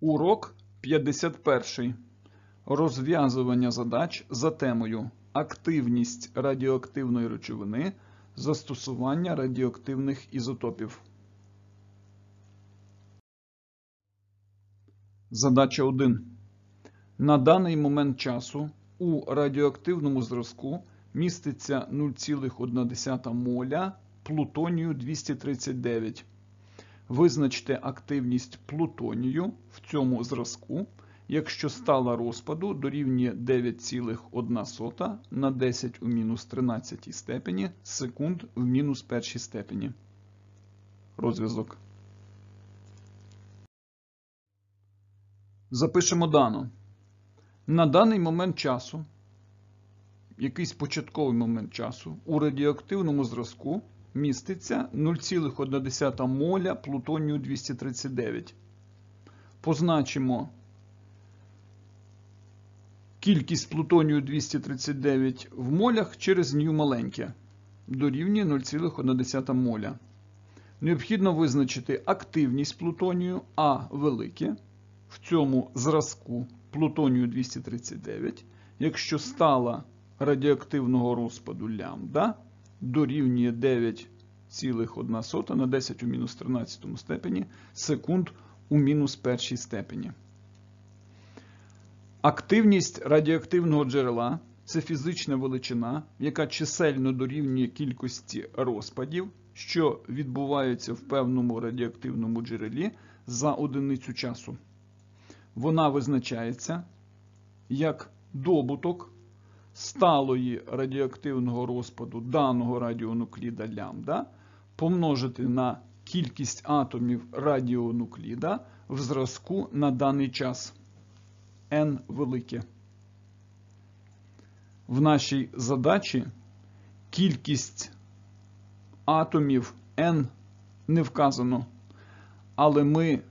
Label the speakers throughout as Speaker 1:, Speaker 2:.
Speaker 1: Урок 51. Розв'язування задач за темою Активність радіоактивної речовини, застосування радіоактивних ізотопів. Задача 1. На даний момент часу у радіоактивному зразку міститься 0,1 моля плутонію 239. Визначте активність плутонію в цьому зразку, якщо стала розпаду дорівнює 9,1 на 10 у мінус 13 степені секунд в мінус першій степені. Розв'язок. Запишемо дано. На даний момент часу, якийсь початковий момент часу, у радіоактивному зразку міститься 0,1 моля плутонію 239. Позначимо кількість плутонію 239 в молях через ню маленьке дорівнює 0,1 моля. Необхідно визначити активність плутонію А велике в цьому зразку плутонію 239, якщо стала радіоактивного розпаду лямбда дорівнює 9,1 на 10 у мінус 13 степені секунд у мінус першій степені. Активність радіоактивного джерела це фізична величина, яка чисельно дорівнює кількості розпадів, що відбуваються в певному радіоактивному джерелі за одиницю часу. Вона визначається як добуток сталої радіоактивного розпаду даного радіонукліда лямбда помножити на кількість атомів радіонукліда в зразку на даний час n велике. В нашій задачі кількість атомів n не вказано, але ми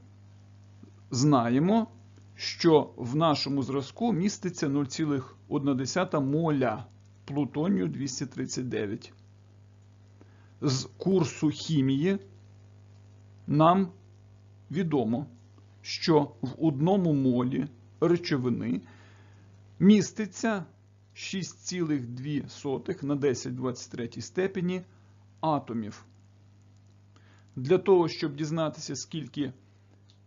Speaker 1: знаємо, що в нашому зразку міститься 0,1 моля плутонію 239. З курсу хімії нам відомо, що в одному молі речовини міститься 6,2 на 10 23 степені атомів. Для того, щоб дізнатися, скільки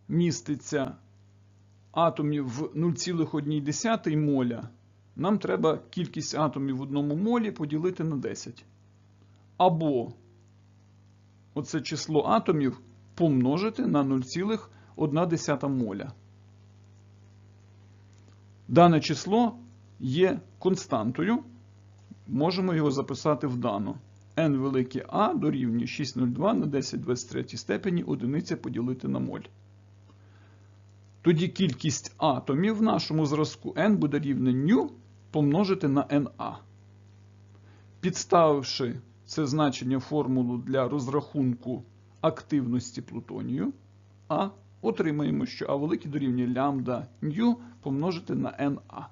Speaker 1: міститься атомів в 0,1 моля, нам треба кількість атомів в одному молі поділити на 10. Або оце число атомів помножити на 0,1 моля. Дане число є константою. Можемо його записати в дано. n велике А дорівнює 6,02 на 10 23 степені одиниця поділити на моль. Тоді кількість атомів в нашому зразку n буде рівне ню помножити на NA. Підставивши це значення формулу для розрахунку активності плутонію, А, отримаємо, що А велике дорівнює лямбда ню помножити на NA.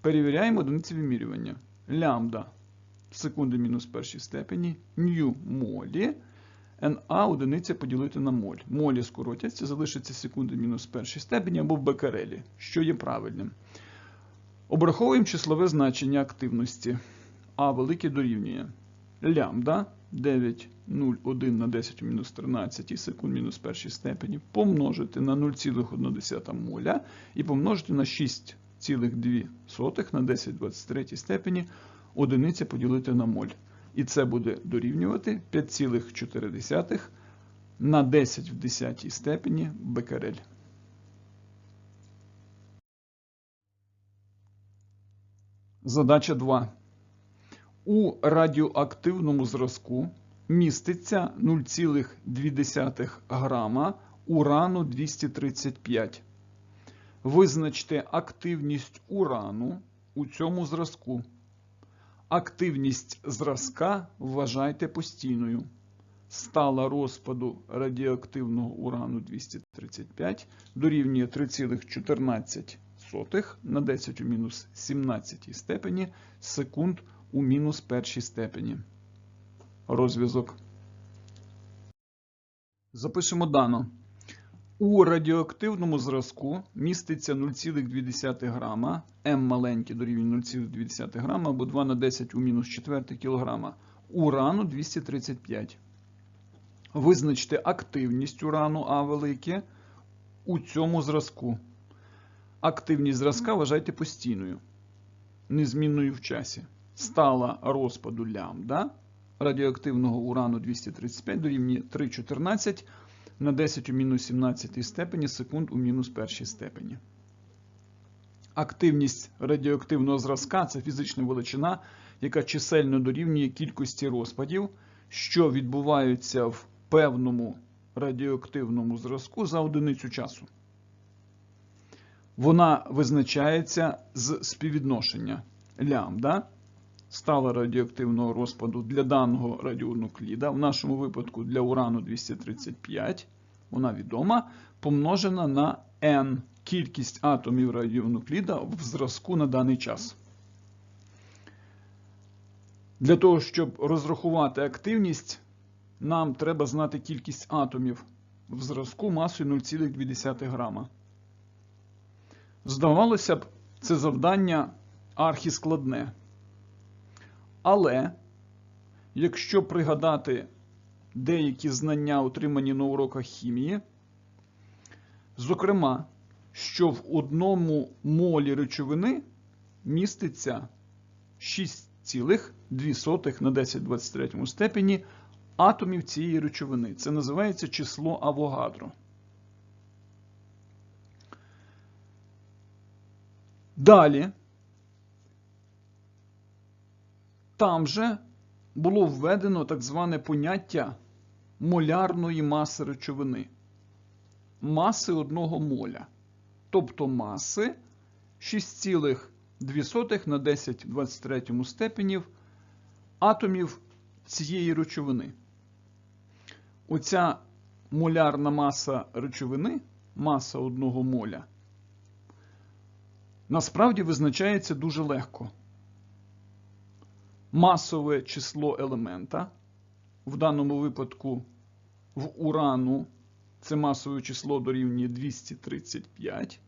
Speaker 1: Перевіряємо одиниці вимірювання. Лямбда секунди мінус першій степені, ню молі. НА одиниця поділити на моль. Молі скоротяться, залишиться секунди мінус першій степені або в бекерелі, що є правильним. Обраховуємо числове значення активності. А велике дорівнює лямбда 9,01 на 10 у мінус 13 секунд мінус першій степені помножити на 0,1 моля і помножити на 6,2 на 10 23 степені одиниця поділити на моль. І це буде дорівнювати 5,4 на 10 в 10 степені бекерель. Задача 2. У радіоактивному зразку міститься 0,2 грама урану 235. Визначте активність урану у цьому зразку. Активність зразка вважайте постійною. Стала розпаду радіоактивного урану 235 дорівнює 3,14 на 10 у мінус 17 степені секунд у мінус першій степені. Розв'язок. Запишемо дано. У радіоактивному зразку міститься 0,2 грама, М маленьке дорівнює 0,2 грама або 2 на 10 у мінус 4 кілограма. Урану 235. Визначте активність урану А велике у цьому зразку. Активність зразка вважайте постійною, незмінною в часі. Стала розпаду лямбда радіоактивного урану 235 дорівнює 3,14 на 10 у мінус 17 степені секунд у мінус першій степені. Активність радіоактивного зразка це фізична величина, яка чисельно дорівнює кількості розпадів, що відбуваються в певному радіоактивному зразку за одиницю часу. Вона визначається з співвідношення лямбда стала радіоактивного розпаду для даного радіонукліда, в нашому випадку для урану 235, вона відома, помножена на n кількість атомів радіонукліда в зразку на даний час. Для того, щоб розрахувати активність, нам треба знати кількість атомів в зразку масою 0,2 грама. Здавалося б, це завдання архіскладне. Але, якщо пригадати деякі знання, отримані на уроках хімії, зокрема, що в одному молі речовини міститься 6,2 на 1023 степені атомів цієї речовини. Це називається число Авогадро. Далі. Там же було введено так зване поняття молярної маси речовини, маси одного моля, тобто маси 6,2 на 10 23 степенів атомів цієї речовини. Оця молярна маса речовини, маса одного моля, насправді визначається дуже легко масове число елемента, в даному випадку в урану це масове число дорівнює 235,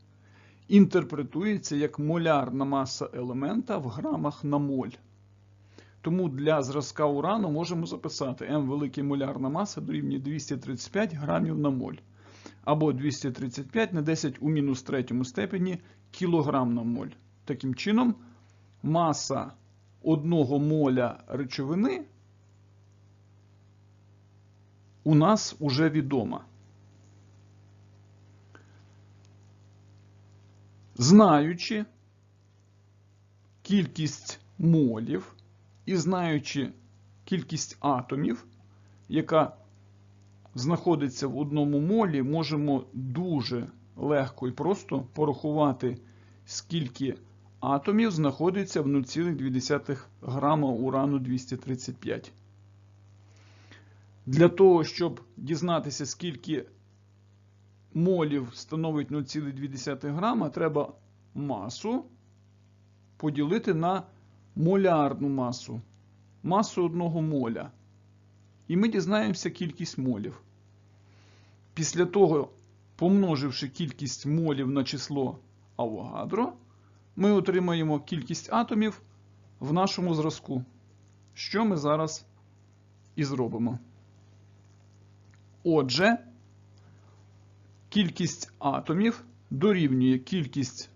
Speaker 1: інтерпретується як молярна маса елемента в грамах на моль. Тому для зразка урану можемо записати М великий молярна маса дорівнює 235 грамів на моль. Або 235 на 10 у мінус третьому степені кілограм на моль. Таким чином, маса одного моля речовини у нас уже відома. Знаючи кількість молів і знаючи кількість атомів, яка знаходиться в одному молі, можемо дуже легко і просто порахувати, скільки атомів знаходиться в 0,2 грама урану 235. Для того, щоб дізнатися, скільки молів становить 0,2 грама, треба масу поділити на молярну масу, масу одного моля. І ми дізнаємося кількість молів. Після того, помноживши кількість молів на число Авогадро, ми отримаємо кількість атомів в нашому зразку, що ми зараз і зробимо. Отже, кількість атомів дорівнює кількість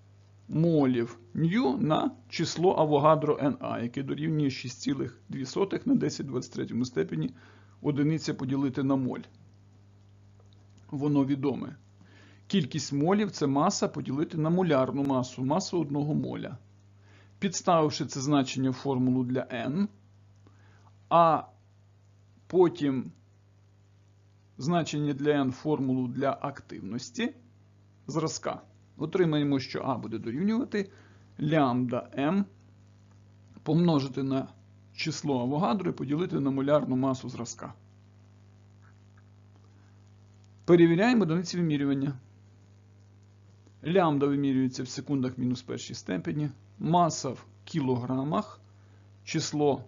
Speaker 1: молів ню на число Авогадро Na, яке дорівнює 6,2 на 1023 степені одиниця поділити на моль. Воно відоме. Кількість молів це маса поділити на молярну масу, масу одного моля. Підставивши це значення в формулу для n, а потім значення для n формулу для активності зразка, отримаємо, що А буде дорівнювати лямбда m помножити на число Авогадро і поділити на молярну масу зразка. Перевіряємо одиниці вимірювання. Лямбда вимірюється в секундах мінус першій степені, маса в кілограмах, число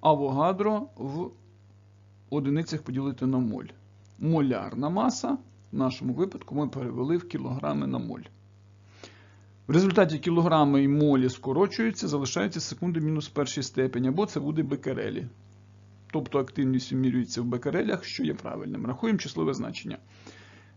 Speaker 1: Авогадро в одиницях поділити на моль. Молярна маса в нашому випадку ми перевели в кілограми на моль. В результаті кілограми і молі скорочуються, залишаються секунди мінус першій степені, або це буде бекерелі. Тобто активність вимірюється в бекерелях, що є правильним. Рахуємо числове значення.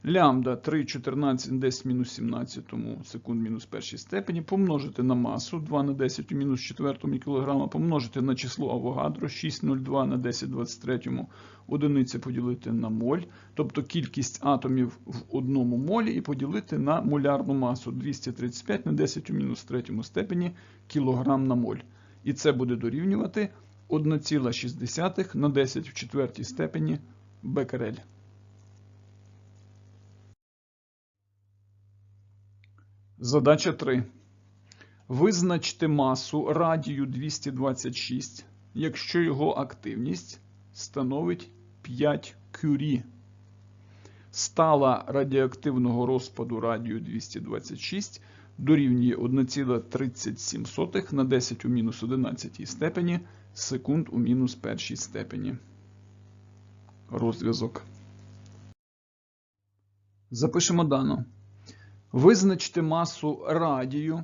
Speaker 1: Лямбда 3, 14 10 мінус 17 секунд мінус першій степені, помножити на масу 2 на 10 у мінус 4 кілограма, помножити на число Авогадро 6,02 на 10 23 одиниця поділити на моль, тобто кількість атомів в одному молі, і поділити на молярну масу 235 на 10 у мінус 3 степені кілограм на моль. І це буде дорівнювати 1,6 на 10 в четвертій степені бекерель. Задача 3. Визначте масу радію 226, якщо його активність становить 5 кюрі. Стала радіоактивного розпаду радію 226 дорівнює 1,37 на 10 у мінус 11 степені секунд у мінус першій степені. Розв'язок. Запишемо дано. Визначте масу радію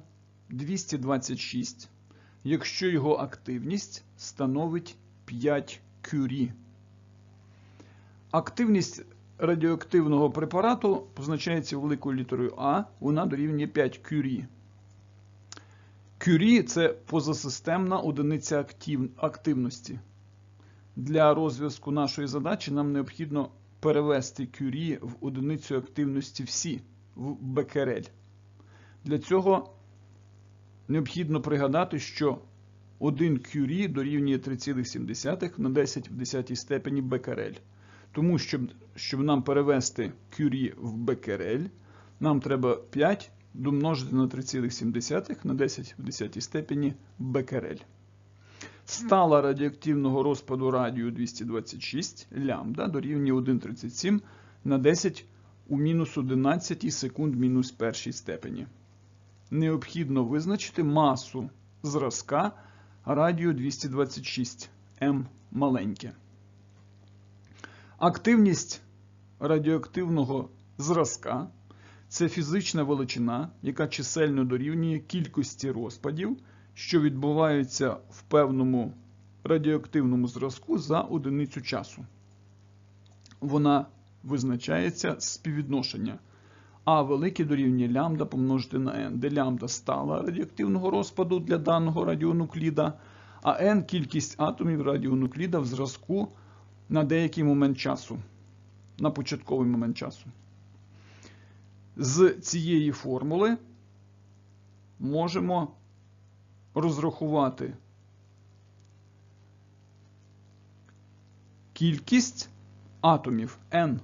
Speaker 1: 226, якщо його активність становить 5 кюрі. Активність радіоактивного препарату позначається великою літерою А, вона дорівнює 5 кюрі. Кюрі це позасистемна одиниця актив... активності. Для розв'язку нашої задачі нам необхідно перевести кюрі в одиницю активності всі в бекерель. Для цього необхідно пригадати, що 1 кюрі дорівнює 3,7 на 10 в 10 степені бекерель. Тому, щоб, щоб нам перевести кюрі в бекерель, нам треба 5 домножити на 3,7 на 10 в 10 степені бекерель. Стала радіоактивного розпаду радію 226 лямбда дорівнює 1,37 на 10 у мінус 11 секунд мінус першій степені. Необхідно визначити масу зразка радію 226 М маленьке. Активність радіоактивного зразка це фізична величина, яка чисельно дорівнює кількості розпадів, що відбуваються в певному радіоактивному зразку за одиницю часу. Вона визначається співвідношення А велике дорівнює лямбда помножити на n, де лямбда стала радіоактивного розпаду для даного радіонукліда, а n кількість атомів радіонукліда в зразку на деякий момент часу, на початковий момент часу. З цієї формули можемо розрахувати кількість атомів N.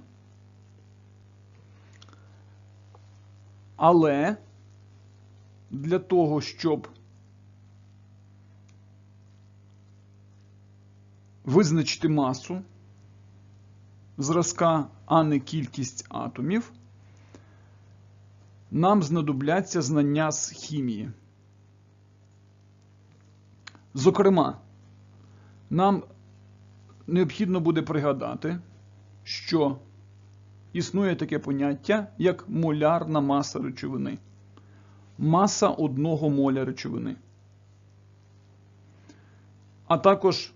Speaker 1: Але для того, щоб визначити масу зразка, а не кількість атомів, нам знадобляться знання з хімії. Зокрема, нам необхідно буде пригадати, що існує таке поняття, як молярна маса речовини. Маса одного моля речовини. А також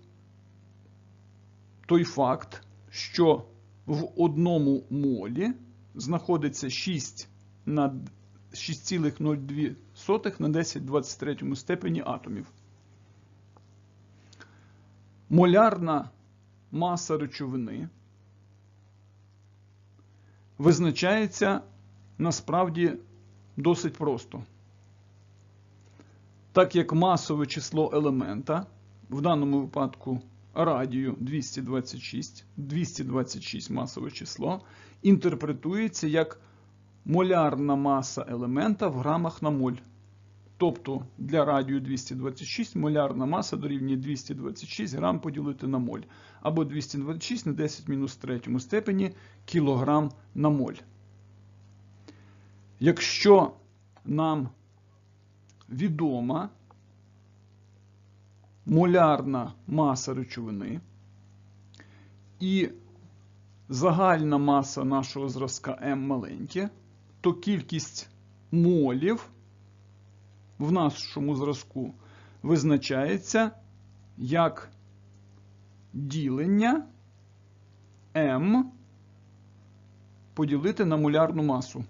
Speaker 1: той факт, що в одному молі знаходиться 6 на 6,02 на 10 23 степені атомів. Молярна маса речовини визначається насправді досить просто. Так як масове число елемента, в даному випадку радію 226, 226 масове число, інтерпретується як молярна маса елемента в грамах на моль. Тобто для радію 226 молярна маса дорівнює 226 грам поділити на моль. Або 226 на 10 мінус третьому степені кілограм на моль. Якщо нам відома молярна маса речовини, і загальна маса нашого зразка М маленьке, то кількість молів в нашому зразку визначається як ділення М поділити на молярну масу.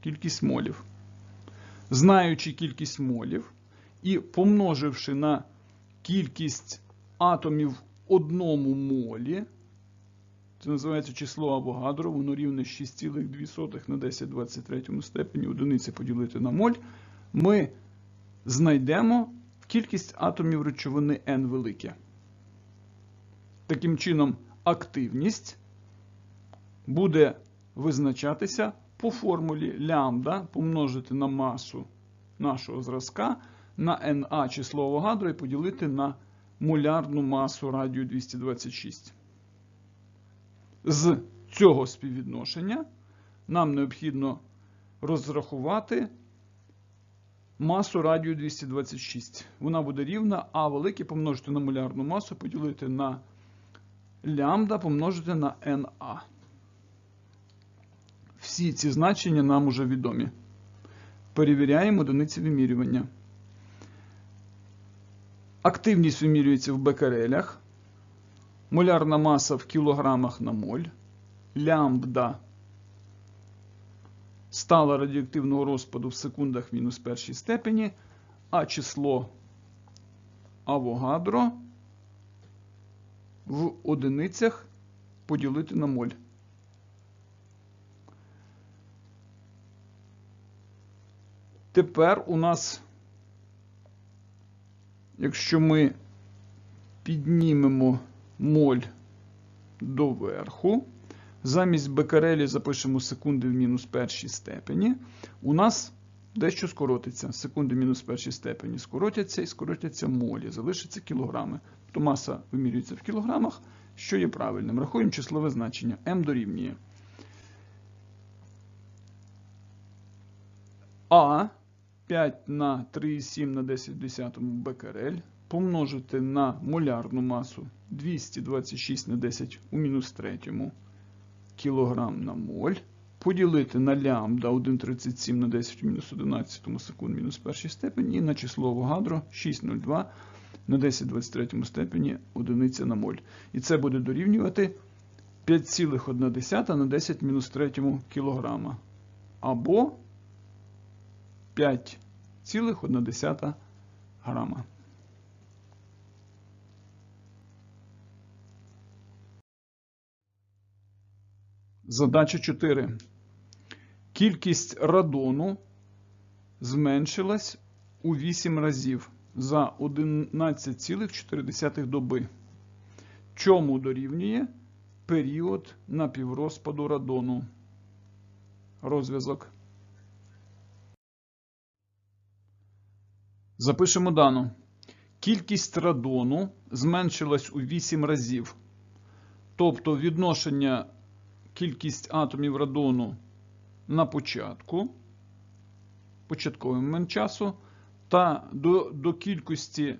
Speaker 1: Кількість молів. Знаючи кількість молів і помноживши на кількість атомів в одному молі, це називається число Авогадро, воно рівне 6,2 на 10 23 степені одиниці поділити на моль, ми знайдемо кількість атомів речовини N велике. Таким чином, активність буде визначатися по формулі лямбда помножити на масу нашого зразка на Na число Авогадро і поділити на молярну масу радію 226. З цього співвідношення нам необхідно розрахувати масу радію 226. Вона буде рівна А велике помножити на молярну масу, поділити на лямбда помножити на Na. Всі ці значення нам уже відомі. Перевіряємо одиниці вимірювання. Активність вимірюється в бекерелях. Молярна маса в кілограмах на моль. Лямбда стала радіоактивного розпаду в секундах мінус першій степені, а число Авогадро в одиницях поділити на моль. Тепер у нас, якщо ми піднімемо моль до верху, замість бекерелі запишемо секунди в мінус першій степені, у нас дещо скоротиться. Секунди в мінус першій степені скоротяться і скоротяться молі, залишаться кілограми. Тобто маса вимірюється в кілограмах, що є правильним. Рахуємо числове значення. М дорівнює. А 5 на 3,7 на 10 в 10 бекерель помножити на молярну масу 226 на 10 у мінус 3 кілограм на моль. Поділити на лямбда 1,37 на 10 в мінус 11 секунд мінус першій степені і на число Авогадро 6,02 на 10 в 23 степені одиниця на моль. І це буде дорівнювати 5,1 на 10 в мінус 3 кілограма. Або 5,1 грама. Задача 4. Кількість радону зменшилась у 8 разів за 11,4 доби. Чому дорівнює період напіврозпаду радону? Розв'язок. Запишемо дану. Кількість радону зменшилась у 8 разів. Тобто відношення кількість атомів радону на початку, початковий момент часу, та до до кількості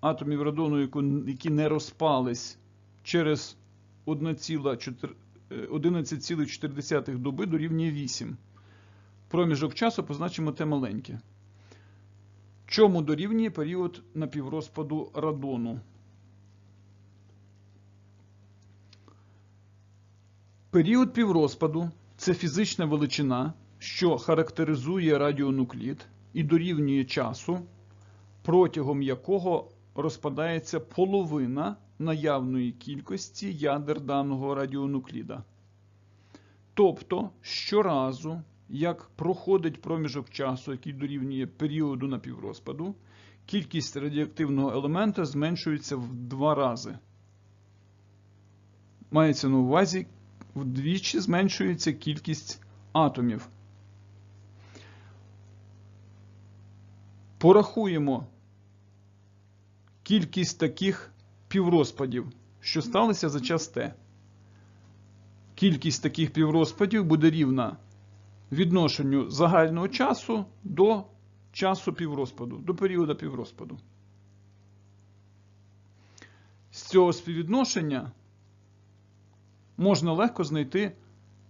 Speaker 1: атомів радону, які не розпались через 11,4 доби дорівнює 8. Проміжок часу позначимо те маленьке. Чому дорівнює період напіврозпаду радону? Період піврозпаду це фізична величина, що характеризує радіонуклід і дорівнює часу, протягом якого розпадається половина наявної кількості ядер даного радіонукліда. Тобто щоразу, як проходить проміжок часу, який дорівнює періоду напіврозпаду, кількість радіоактивного елемента зменшується в два рази. Мається на увазі вдвічі зменшується кількість атомів. Порахуємо кількість таких піврозпадів, що сталися за час Т. Кількість таких піврозпадів буде рівна відношенню загального часу до часу піврозпаду, до періоду піврозпаду. З цього співвідношення можна легко знайти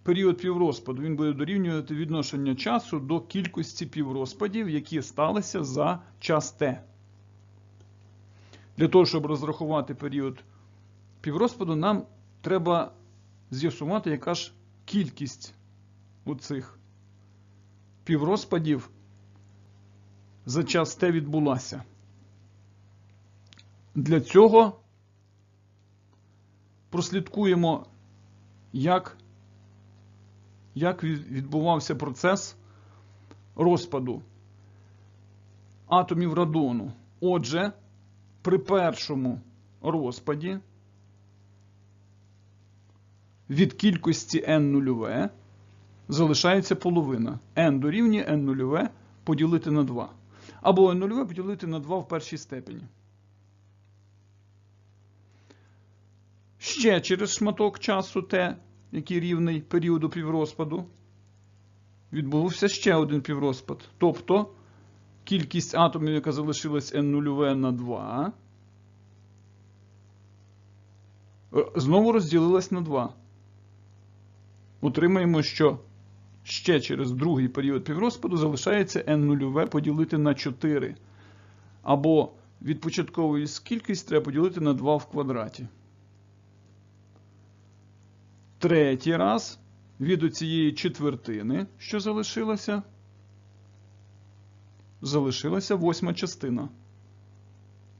Speaker 1: період піврозпаду. Він буде дорівнювати відношення часу до кількості піврозпадів, які сталися за час Т. Для того, щоб розрахувати період піврозпаду, нам треба з'ясувати, яка ж кількість оцих піврозпадів за час Т відбулася. Для цього прослідкуємо, як, як відбувався процес розпаду атомів радону. Отже, при першому розпаді від кількості n нульове залишається половина. n дорівнює n нульове поділити на 2. Або n нульове поділити на 2 в першій степені. Ще через шматок часу Т, який рівний періоду піврозпаду, відбувся ще один піврозпад. Тобто кількість атомів, яка залишилась n нульове на 2, е, знову розділилась на 2. Отримаємо, що ще через другий період піврозпаду залишається n нульове поділити на 4. Або від початкової кількість треба поділити на 2 в квадраті. Третій раз від оцієї четвертини, що залишилася, залишилася восьма частина.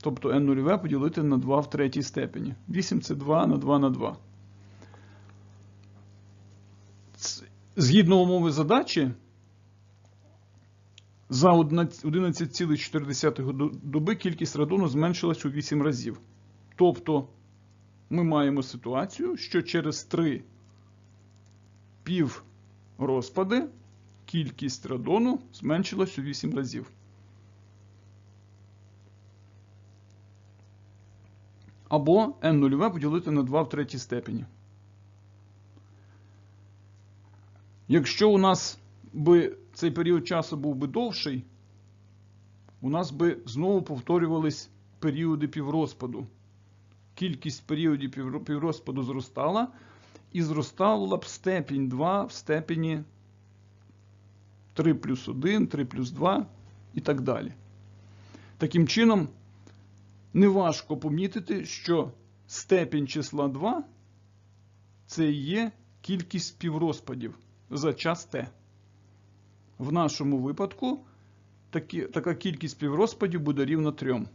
Speaker 1: Тобто n нульове поділити на 2 в третій степені. 8 це 2 на 2 на 2. Згідно умови задачі, за 11,4 доби кількість радону зменшилась у 8 разів. Тобто ми маємо ситуацію, що через 3 пів розпади кількість радону зменшилась у 8 разів. Або n нульове поділити на 2 в третій степені. Якщо у нас би цей період часу був би довший, у нас би знову повторювались періоди піврозпаду. Кількість періодів піврозпаду зростала, і зростала б степінь 2 в степені 3 плюс 1, 3 плюс 2 і так далі. Таким чином, неважко помітити, що степінь числа 2 це є кількість піврозпадів за час Т. В нашому випадку такі, така кількість піврозпадів буде рівна 3.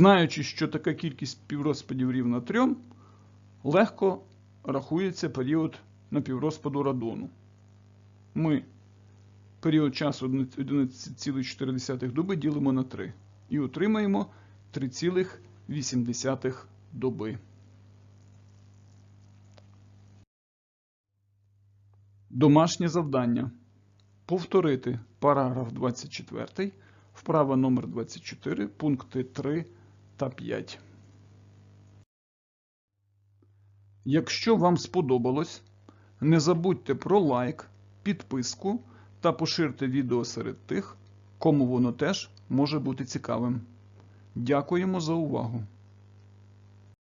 Speaker 1: Знаючи, що така кількість піврозпадів рівна 3, легко рахується період напіврозпаду радону. Ми період часу 11,4 доби ділимо на 3 і отримаємо 3,8 доби. Домашнє завдання. Повторити параграф 24, вправа номер 24, пункти 3 та 5. Якщо вам сподобалось, не забудьте про лайк, підписку та поширте відео серед тих, кому воно теж може бути цікавим. Дякуємо за увагу!